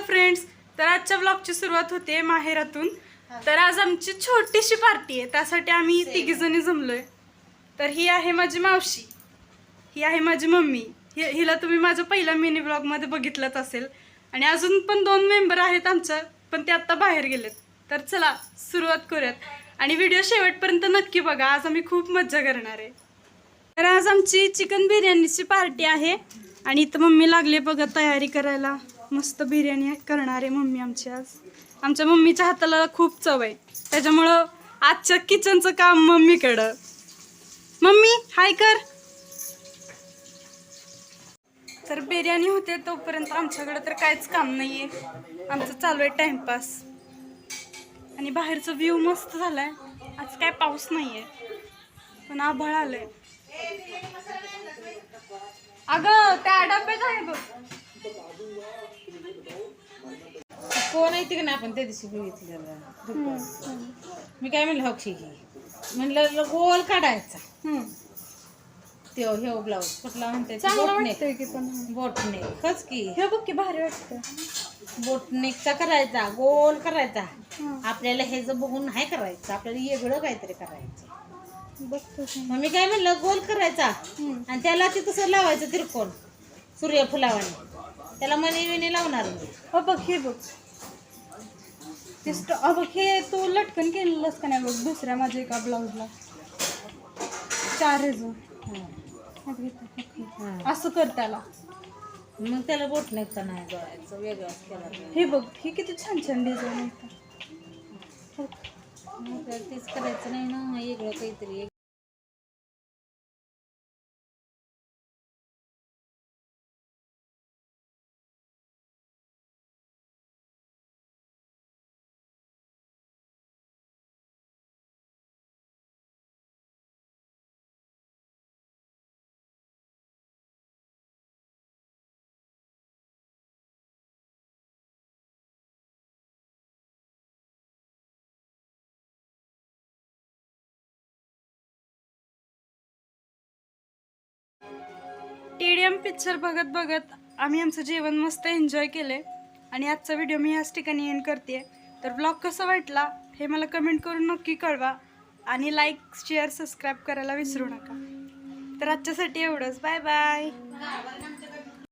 Hello friends तर आजच्या ब्लॉगची सुरुवात होते माहेरातून. तर आज आमची छोटीशी पार्टी आहे. त्यासाठी आम्ही तिघी जणी जमलोय. तर ही आहे माझी मावशी. ही आहे माझी मम्मी. हि हिला तुम्ही माझ्या पहिल्या मिनी ब्लॉगमध्ये बघितलंच असेल. आणि अजून पण दोन मेंबर आहेत आमचं पण ते आत्ता बाहेर गेलेत. तर चला सुरुवात करूयात. आणि व्हिडिओ शेवटपर्यंत नक्की बघा. आज आम्ही खूप मज्जा करणार आहे. तर आज आमची चिकन बिर्याणीची पार्टी आहे. आणि इथं मम्मी लागली बघा तयारी करायला. मस्त बिर्याणी करणार आहे मम्मी आमची आज. आमच्या मम्मीच्या हाताला खूप चव आहे. त्याच्यामुळं आजच्या किचनचं काम मम्मीकडं. मम्मी हाय कर. तर बिर्याणी होते तोपर्यंत आमच्याकडं तर काहीच काम नाही आहे आमचं चालू आहे टाइमपास आणि बाहेरचं व्ह्यू मस्त झालाय. आज काय पाऊस नाही आहे पण आभाळ आलंय. अगं त्या डब्यात आहे बघ. कोण आहे तिकडे आपण त्या दिवशी बघितलेलं. मी काय म्हणलं हक्षी घे. म्हणलं गोल काढायचा. त्यो हे ब्लाऊज कुठला म्हणते चांगलं बोटनेक वाटतंय की पण. बोटनेक खच की. हे बघ की भारी वाटतं. बोटनेकचा करायचा गोल करायचा. हं. आपल्याला हे जर बघून नाही करायचं आपल्याला वेगळं काहीतरी करायचं. मग मी काय म्हणलं गोल करायचा. आणि त्याला ते तसं लावायचं तिरकोण सूर्यफुलावाने त्याला मणी विणी लावणार मी. हो बघ हे बघ. ते स्ट- अ बघ हे तू लटकन केलेलंस का नाही बघ? दुसऱ्या माझ्या एका ब्लाऊजला. चार हेज हं. हं. असं कर त्याला. मग त्याला बोटनेकचा नाही जोडायचं वेगळं केला हे बघ हे किती छान छान डिझाईन आहे. तेच करायचं नाही ना वेगळं काहीतरी टी पिक्चर बघत बघत आम्ही आमचं जेवण मस्त एन्जॉय केले आणि आजचा व्हिडिओ मी याच ठिकाणी एंड करते तर ब्लॉग कसा वाटला हे मला कमेंट करून नक्की कळवा. आणि लाईक शेअर सबस्क्राईब करायला विसरू नका. तर आजच्यासाठी एवढंच. Bye bye